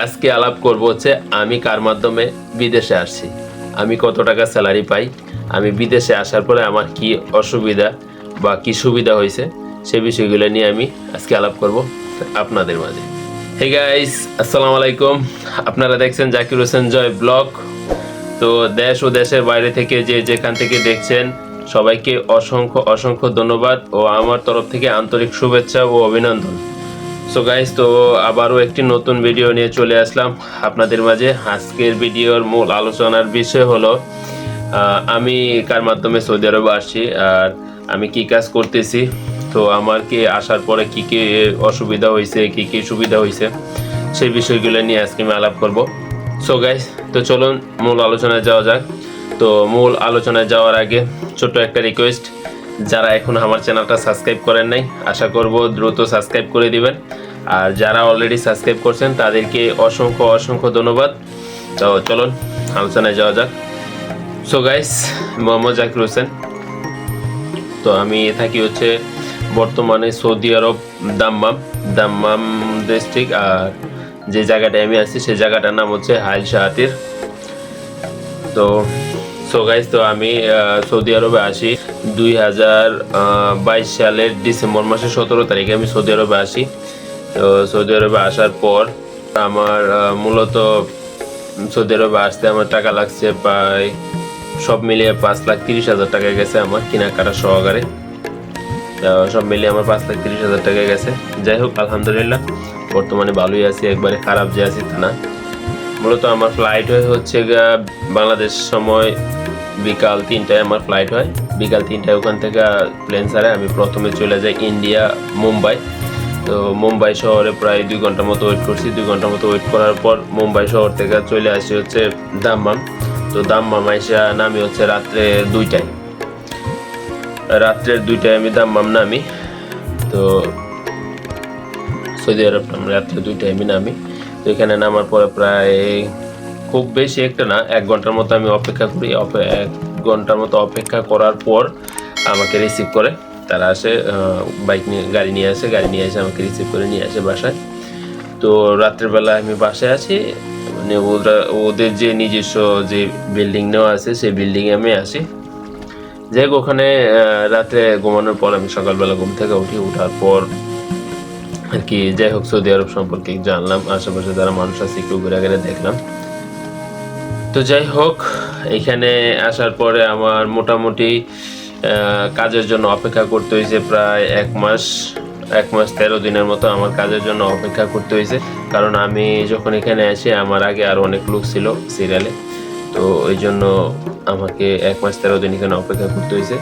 আজকে আলাপ করব হচ্ছে আমি কার মাধ্যমে বিদেশে আসছি। আমি কত টাকা স্যালারি পাই, আমি বিদেশে আসার পরে আমার কি অসুবিধা বা কি সুবিধা হয়েছে সে বিষয়গুলো নিয়ে আমি আজকে আলাপ করব আপনাদের মাঝে। হে গাইস আসসালামু আলাইকুম। আপনারা দেখছেন জাকির হোসেন জয় ব্লগ। তো দেশ ও দেশের বাইরে থেকে যে যেখান থেকে দেখছেন, সবাইকে অসংখ্য অসংখ্য ধন্যবাদ ও আমার তরফ থেকে আন্তরিক শুভেচ্ছা ও অভিনন্দন। সো গাইস তো আবারও একটি নতুন ভিডিও নিয়ে চলে আসলাম। আপনাদের মাঝে আজকের ভিডিওর মূল আলোচনার বিষয় হলো আমি কার মাধ্যমে সৌদি আরবে আসছি আর আমি কি কাজ করতেছি। তো আমার কি আসার পরে কি কি অসুবিধা হয়েছে, কি কি সুবিধা হয়েছে, সেই বিষয়গুলো নিয়ে আজকে আমি আলাপ করব। সো গাইস তো চলুন মূল আলোচনায় যাওয়া যাক। তো মূল আলোচনায় যাওয়ার আগে ছোট্ট একটা রিকোয়েস্ট যারা এখন আমার চ্যানেলটা সাবস্ক্রাইব করেন নাই, আশা করব দ্রুত সাবস্ক্রাইব করে দিবেন। আর যারা অলরেডি সাবস্ক্রাইব করছেন, তাদেরকে অসংখ্য অসংখ্য ধন্যবাদ। তো চলুন, আলোচনায় যাওয়া যাক। So guys Mohammad Zakir Hossain. তো আমি থাকি হচ্ছে বর্তমানে সৌদি আরব দাম্মাম দাম্মাম ডিস্ট্রিক্ট আর যে জায়গাটায় আমি আছি সেই জায়গাটার নাম হচ্ছে হাইল শাহাতির। তো সো গাইজ তো আমি সৌদি আরবে আসি দুই হাজার বাইশ সালের ডিসেম্বর মাসের সতেরো তারিখে আমি সৌদি আরবে আসি তো সৌদি আরবে আসার পর আমার মূলত সৌদি আরবে আসতে আমার টাকা লাগছে প্রায় সব মিলিয়ে পাঁচ লাখ তিরিশ হাজার টাকা গেছে আমার কেনাকাটা সহকারে। সব মিলিয়ে আমার পাঁচ লাখ তিরিশ হাজার টাকা গেছে। যাই হোক, আলহামদুলিল্লাহ, বর্তমানে ভালোই আছি, একবারে খারাপ যে আছি তা না। মূলত আমার ফ্লাইট হয় হচ্ছে বাংলাদেশ সময় বিকাল তিনটায় আমার ফ্লাইট হয়। বিকাল তিনটায় ওখান থেকে প্লেন ছাড়ে, আমি প্রথমে চলে যাই ইন্ডিয়া মুম্বাই তো মুম্বাই শহরে প্রায় দুই ঘণ্টার মতো ওয়েট করছি। দুই ঘণ্টার মতো ওয়েট করার পর মুম্বাই শহর থেকে চলে আসি হচ্ছে দাম্মাম তো দাম্মাম আইসা নামি হচ্ছে রাত্রে দুইটায়। রাত্রের দুইটায় আমি দাম্মাম নামি। তো সৌদি আরব রাত্রে দুইটায় আমি নামি। তো এখানে নামার পরে প্রায় খুব বেশি একটা না, এক ঘণ্টার মতো আমি অপেক্ষা করি। এক ঘণ্টার মতো অপেক্ষা করার পর আমাকে রিসিভ করে। তারা আসে বাইক নিয়ে, গাড়ি নিয়ে আসে, গাড়ি নিয়ে এসে আমাকে রিসিভ করে, নিয়ে আসে বাসায়। তো রাত্রেবেলা আমি বাসায় আছি মানে ওরা, ওদের যে নিজস্ব যে বিল্ডিং নেওয়া আছে, সেই বিল্ডিংয়ে আমি আসি। যাই ওখানে রাতে ঘুমানোর পর আমি সকালবেলা ঘুম থেকে উঠি। ওঠার পর আর কি, যাই হোক, সৌদি আরব সম্পর্কে জানলাম, আশেপাশে যারা মানুষ আছে, একটু ঘুরে ঘুরে দেখলাম। তো যাই হোক, এখানে আসার পরে আমার মোটামুটি কাজের জন্য অপেক্ষা করতে হয়েছে প্রায় এক মাস এক মাস তেরো দিনের মতো আমার কাজের জন্য অপেক্ষা করতে হয়েছে। কারণ আমি যখন এখানে আসি, আমার আগে আরও অনেক লোক ছিল সিরিয়ালে তো ওই জন্য আমাকে এক মাস তেরো দিন এখানে অপেক্ষা করতে হয়েছে।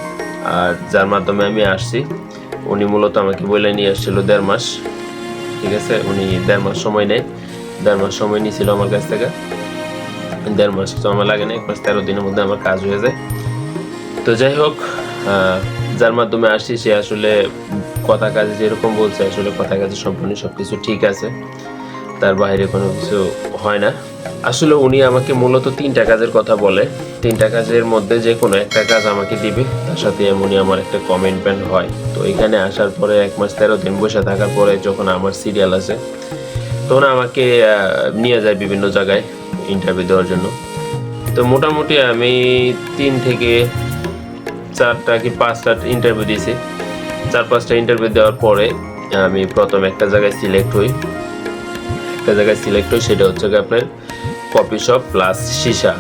আর যার মাধ্যমে আমি আসছি উনি মূলত আমাকে বলে নিয়ে আসছিল দেড় মাস, ঠিক আছে? উনি দেড় মাস সময় নেয়। দেড় মাস সময় নিয়েছিল আমার কাছ থেকে। দেড় মাস তো আমার লাগে না, এক মাস তেরো দিনের মধ্যে আমার কাজ হয়ে যায়। তো যাই হোক যার মাধ্যমে আসছি, সে আসলে কথা কাজে যেরকম বলছে, আসলে কথা কাজে সম্পূর্ণ সব কিছু ঠিক আছে। তার বাইরে কোনো কিছু হয় না। আসলে উনি আমাকে মূলত তিনটা কাজের কথা বলে। তিনটা কাজের মধ্যে যে কোনো একটা কাজ আমাকে দিবে। তার সাথে এমনই আমার একটা কমিটমেন্ট হয়। তো এখানে আসার পরে এক মাস তেরো দিন বসে থাকার পরে যখন আমার সিরিয়াল আছে তখন আমাকে নিয়ে যায় বিভিন্ন জায়গায় ইন্টারভিউ দেওয়ার জন্য। তো মোটামুটি আমি তিন থেকে চারটা কি পাঁচটা ইন্টারভিউ দিয়েছি। চার পাঁচটা ইন্টারভিউ দেওয়ার পরে আমি প্রথম একটা জায়গায় সিলেক্ট হই। একটা জায়গায় সিলেক্ট হই সেটা হচ্ছে আপনার কপি শপ প্লাস সীসা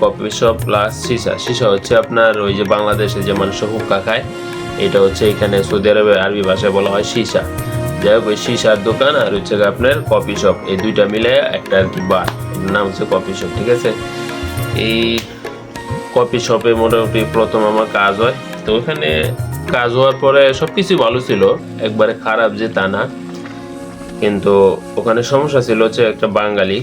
কপি শপ প্লাস সীসা সীসা হচ্ছে আপনার ওই যে বাংলাদেশে যে মানুষ হুক্কা খায়, এটা হচ্ছে এখানে সৌদি আরবে আরবি ভাষায় বলা হয় সীসা যাই হোক, ওই সীসার দোকান আর হচ্ছে আপনার কফি শপ এই দুইটা মিলে একটা আর কি বার নাম হচ্ছে কফি শপ ঠিক আছে? এই কফি শপে মোটামুটি প্রথম আমার কাজ হয়। তো ওখানে কাজ হওয়ার পরে সব কিছুই ভালো ছিল। একবারে খারাপ যে তা না। কিন্তু ওখানে সমস্যা ছিল হচ্ছে একটা বাঙালি।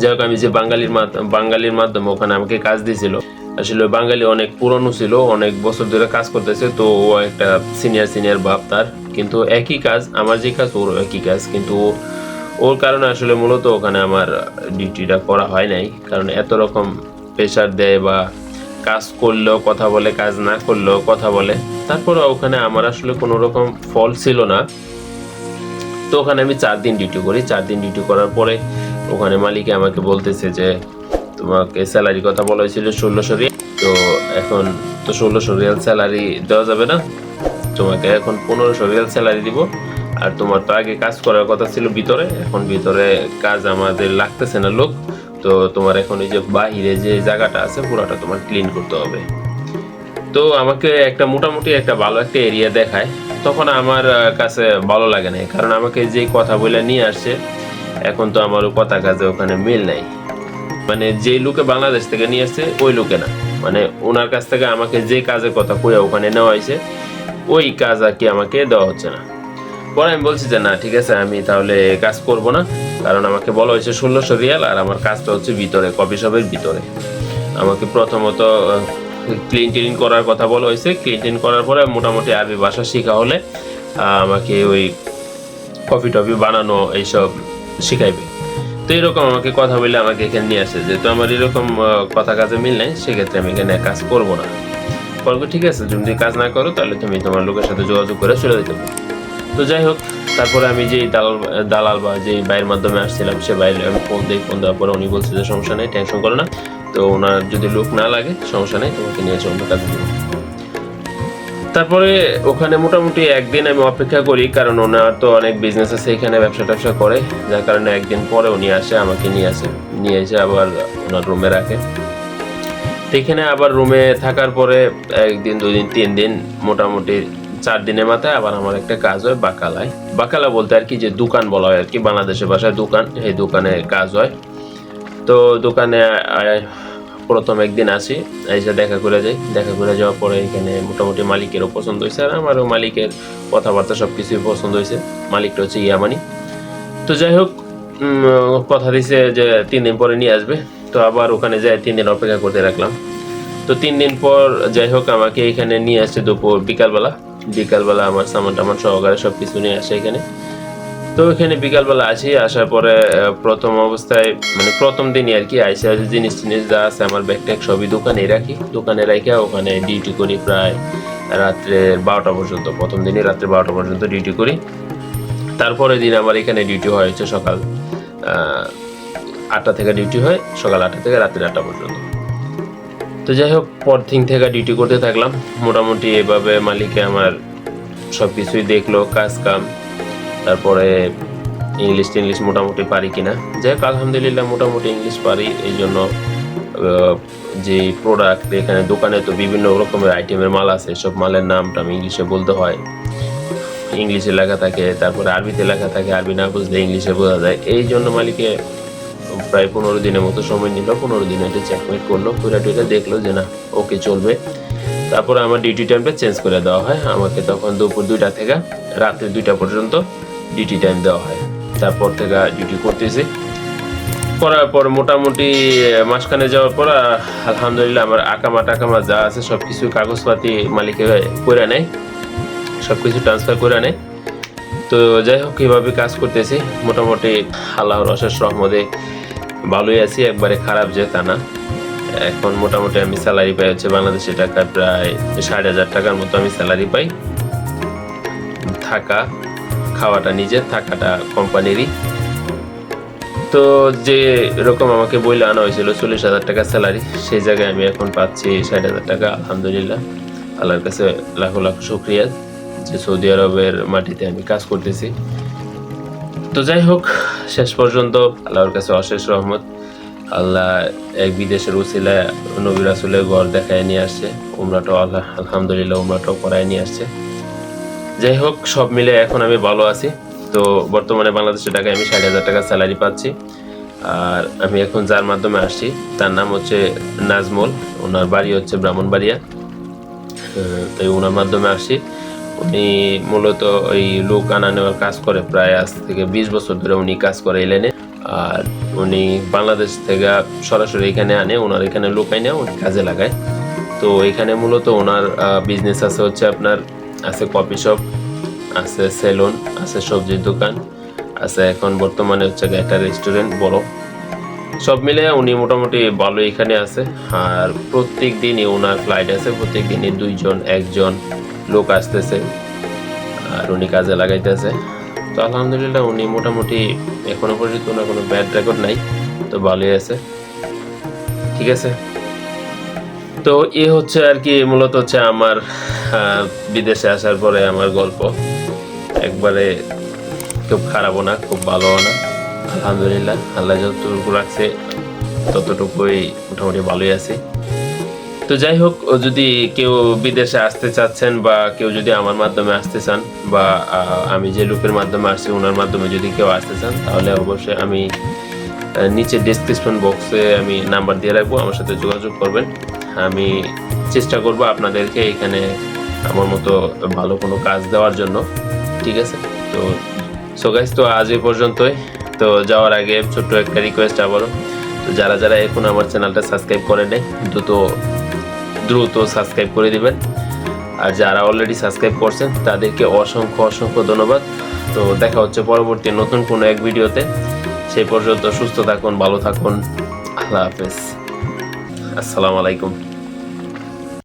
যাই হোক, আমি যে বাঙালির বাঙালির মাধ্যমে ওখানে আমাকে কাজ দিয়েছিল, আসলে বাঙালি অনেক পুরনো ছিল, অনেক বছর ধরে কাজ করতেছে, তো ও একটা সিনিয়র সিনিয়র ভাব তার। কিন্তু একই কাজ, আমার যে কাজ ওর একই কাজ। কিন্তু ওর কারণে আসলে মূলত ওখানে আমার ডিউটিটা করা হয় নাই। কারণ এত রকম প্রেশার দেয় বা কাজ করলেও কথা বলে, কাজ না করলেও কথা বলে। তারপরে ওখানে আমার আসলে কোনো রকম ফল ছিল না। তো ওখানে আমি চার দিন ডিউটি করি। চার দিন ডিউটি করার পরে ওখানে মালিকে আমাকে বলতেছে যে, তোমাকে স্যালারি কথা বলা হয়েছিল ষোলোশো রিয়াল। তো এখন তো ষোলোশো রিয়াল স্যালারি দেওয়া যাবে না। তোমাকে এখন পনেরোশো রিয়াল স্যালারি দিব। আর তোমার তো আগে কাজ করার কথা ছিল ভিতরে। এখন ভিতরে কাজ আমাদের লাগতেছে না লোক। তো তোমার এখন এই যে বাহিরে যে জায়গাটা আছে, পুরোটা তোমার ক্লিন করতে হবে। তো আমাকে একটা মোটামুটি একটা ভালো একটা এরিয়া দেখায়। তখন আমার কাছে ভালো লাগে নাই। কারণ আমাকে যে কথা বলে নিয়ে আসছে, এখন তো আমার কথা কাজে ওখানে মিল নাই। মানে যে লোকে বাংলাদেশ থেকে নিয়ে আসছে, ওই লোকে না। মানে ওনার কাছ থেকে আমাকে যে কাজের কথা কইয়া ওখানে নেওয়া হয়েছে ওই কাজ আর কি আমাকে দেওয়া হচ্ছে না। পরে আমি বলছি যে, না, ঠিক আছে, আমি তাহলে কাজ করব না। কারণ আমাকে বলা হয়েছে ষোলোশো রিয়াল, আর আমার কাজটা হচ্ছে ভিতরে, কফি শপের ভিতরে। আমাকে প্রথমত ক্লিন টিন করার কথা বলা হয়েছে। ক্লিন টিন করার পরে মোটামুটি আরবি ভাষা শেখা হলে আমাকে ওই কফি টফি বানানো এইসব শিখাইবে। তো এরকম আমাকে কথা বলে আমাকে এখানে নিয়ে আসে। যেহেতু আমার এরকম কথা কাজে মিল নাই, সেক্ষেত্রে আমি এখানে কাজ করব না। বলব ঠিক আছে, যদি কাজ না করো, তাহলে তুমি তোমার লোকের সাথে যোগাযোগ করে চলে যেতে পারো। তো যাই হোক, তারপরে আমি যেই দালাল দালাল বা যেই বাইয়ের মাধ্যমে আসছিলাম, সে বাইরে আমি ফোন দিই ফোন দেওয়ার পরে উনি বলছে যে সমস্যা নেই টেনশন করো না। তো ওনার যদি লোক না লাগে, সমস্যা নেই, তোমাকে নিয়ে চলবে কাজ। তারপরে ওখানে মোটামুটি একদিন আমি অপেক্ষা করি, কারণ ওনার তো অনেক বিজনেস আছে এখানে, ব্যবসা ট্যাবসা করে। যার কারণে একদিন পরে উনি আসে, আমাকে নিয়ে আসে। নিয়ে এসে আবার ওনার রুমে রাখে। এখানে আবার রুমে থাকার পরে একদিন দুই দিন তিন দিন, মোটামুটি চার দিনের মাথায় আবার আমার একটা কাজ হয়, বাকালায়। বাকালা বলতে আর কি যে দোকান বলা হয় আর কি, বাংলাদেশের ভাষায় দোকান, এই দোকানে কাজ হয়। তো দোকানে প্রথম একদিন আসি এসে দেখা করে যাই। দেখা করে যাওয়ার পরে এখানে মোটামুটি মালিকেরও পছন্দ হয়েছে আর আমারও মালিকের কথাবার্তা সব কিছুই পছন্দ হয়েছে মালিকটা হচ্ছে ইয়ামানি। তো যাই হোক কথা দিছে যে তিন দিন পরে নিয়ে আসবে। তো আবার ওখানে যাই, তিন দিন অপেক্ষা করতে রাখলাম। তো তিন দিন পর যাই হোক, আমাকে এখানে নিয়ে আসছে দুপুর বিকালবেলা। বিকালবেলা আমার সামান টামান সহকারে সব কিছু নিয়ে আসে এখানে। তো এখানে বিকালবেলা আসি, আসার পরে প্রথম অবস্থায় মানে প্রথম দিনই আর কি আইসে আছে জিনিস টিনিস যা আছে, আমার ব্যাগ ট্যাগ সবই দোকানে রাখি। দোকানে রেখে ওখানে ডিউটি করি প্রায় রাত্রে বারোটা পর্যন্ত, প্রথম দিনই রাত্রে বারোটা পর্যন্ত ডিউটি করি। তারপরে দিন আমার এখানে ডিউটি হয় হচ্ছে সকাল আটটা থেকে ডিউটি হয়, সকাল আটটা থেকে রাত্রি আটটা পর্যন্ত। তো যাই হোক, পরদিন থেকে ডিউটি করতে থাকলাম। মোটামুটি এভাবে মালিকে আমার সব কিছুই দেখল, কাজ কাম। তারপরে ইংলিশ টিংলিশ মোটামুটি পারি কিনা। যাই হোক আলহামদুলিল্লাহ মোটামুটি ইংলিশ পারি, এই জন্য যে প্রোডাক্ট এখানে দোকানে তো বিভিন্ন রকমের আইটেমের মাল আছে, সব মালের নামটা আমি ইংলিশে বলতে হয়। ইংলিশে লেখা থাকে, তারপরে আরবিতে লেখা থাকে, আরবি না বুঝলে ইংলিশে বোঝা যায়। এই জন্য মালিকে প্রায় পনেরো দিনের মতো সময় নিল, পনেরো দিনে এটা চেকমেট করল পুরা টুইটা দেখল যে না, ওকে চলবে। তারপরে আমার ডিউটি টাইমটা চেঞ্জ করে দেওয়া হয়। আমাকে তখন দুপুর দুইটা থেকে রাত্রি দুইটা পর্যন্ত ডিউটি টাইম দেওয়া হয়। তারপর থেকে ডিউটি করতেছি। করার পর মোটামুটি মাসখানে যাওয়ার পর আলহামদুলিল্লাহ আমার আকামা টাকামা যা আছে সব কিছু কাগজপাতি মালিকে করে নেয়। সব কিছু ট্রান্সফার করে নেয়। তো যাই হোক, এভাবে কাজ করতেছি। মোটামুটি আল্লাহর অশেষ রহমতে ভালোই আছি। একবারে খারাপ যে তা না। এখন মোটামুটি আমি স্যালারি পাই হচ্ছে বাংলাদেশি টাকা প্রায় ষাট হাজার টাকার মতো আমি স্যালারি পাই। থাকা খাওয়াটা, নিজের থাকাটা কোম্পানিরই। তো যে এরকম আমাকে বইলে আনা হয়েছিল চল্লিশ হাজার টাকা স্যালারি সেই জায়গায় আমি এখন পাচ্ছি ষাট হাজার টাকা, আলহামদুলিল্লাহ। আল্লাহর কাছে লাখো লাখো শুক্রিয়া যে সৌদি আরবের মাটিতে আমি কাজ করতেছি। তো যাই হোক, শেষ পর্যন্ত আল্লাহর কাছে অশেষ রহমত। আল্লাহ এক বিদেশের উসিলা নবী রাসুলের ঘর দেখায় নিয়ে আসছে, উমরাটাও আল্লাহ, আলহামদুলিল্লাহ উমরাটাও করায় নিয়ে আসছে। যাই হোক, সব মিলে এখন আমি ভালো আছি। তো বর্তমানে বাংলাদেশের টাকায় আমি ষাট হাজার টাকা স্যালারি পাচ্ছি। আর আমি এখন যার মাধ্যমে আসছি, তার নাম হচ্ছে নাজমুল। ওনার বাড়ি হচ্ছে ব্রাহ্মণবাড়িয়া। তাই ওনার মাধ্যমে আসি উনি মূলত ওই লোক আনা নেওয়ার কাজ করে প্রায় আজ থেকে বিশ বছর ধরে উনি কাজ করে এলেনে আর উনি বাংলাদেশ থেকে সরাসরি এখানে আনে, ওনার এখানে লোক আনে উনি কাজে লাগায়। তো এখানে মূলত ওনার বিজনেস আছে হচ্ছে আপনার আছে কফি শপ, আছে সেলুন, আছে সবজির দোকান, আছে এখন বর্তমানে হচ্ছে একটা রেস্টুরেন্ট বড়। সব মিলে উনি মোটামুটি ভালো এখানে আছে। আর প্রত্যেক দিনই ওনার ফ্লাইট আছে প্রত্যেক দিনই দুইজন, একজন লোক আসতেছে আর উনি কাজে লাগাইতেছে। তো আলহামদুলিল্লাহ উনি মোটামুটি এখনও পর্যন্ত ওনার কোনো ব্যাড রেকর্ড নাই, তো ভালোই আছে। ঠিক আছে? তো এ হচ্ছে আর কি, মূলত হচ্ছে আমার বিদেশে আসার পরে আমার গল্প। একবারে খুব খারাপও না, খুব ভালোও না। আলহামদুলিল্লাহ, আল্লাহ যতটুকু রাখছে, ততটুকুই মোটামুটি ভালোই আছি। তো যাই হোক যদি কেউ বিদেশে আসতে চাচ্ছেন বা কেউ যদি আমার মাধ্যমে আসতে চান বা আমি যে লোকের মাধ্যমে আসছি ওনার মাধ্যমে যদি কেউ আসতে চান, তাহলে অবশ্যই আমি নিচে ডিসক্রিপশন বক্সে আমি নাম্বার দিয়ে রাখব, আমার সাথে যোগাযোগ করবেন। আমি চেষ্টা করব আপনাদেরকে এখানে আমার মতো ভালো কোনো কাজ দেওয়ার জন্য, ঠিক আছে? তো সো গাইস তো আজ এই পর্যন্তই। তো যাওয়ার আগে ছোট্ট একটা রিকোয়েস্ট আবারও। তো যারা যারা এখন আমার চ্যানেলটা সাবস্ক্রাইব করে নেয় দ্রুত দ্রুত সাবস্ক্রাইব করে দিবেন। আর যারা অলরেডি সাবস্ক্রাইব করছেন, তাদেরকে অসংখ্য অসংখ্য ধন্যবাদ। তো দেখা হচ্ছে পরবর্তী নতুন কোনো এক ভিডিওতে। সেই পর্যন্ত সুস্থ থাকুন, ভালো থাকুন। আল্লাহ হাফেজ। আসসালামু আলাইকুম।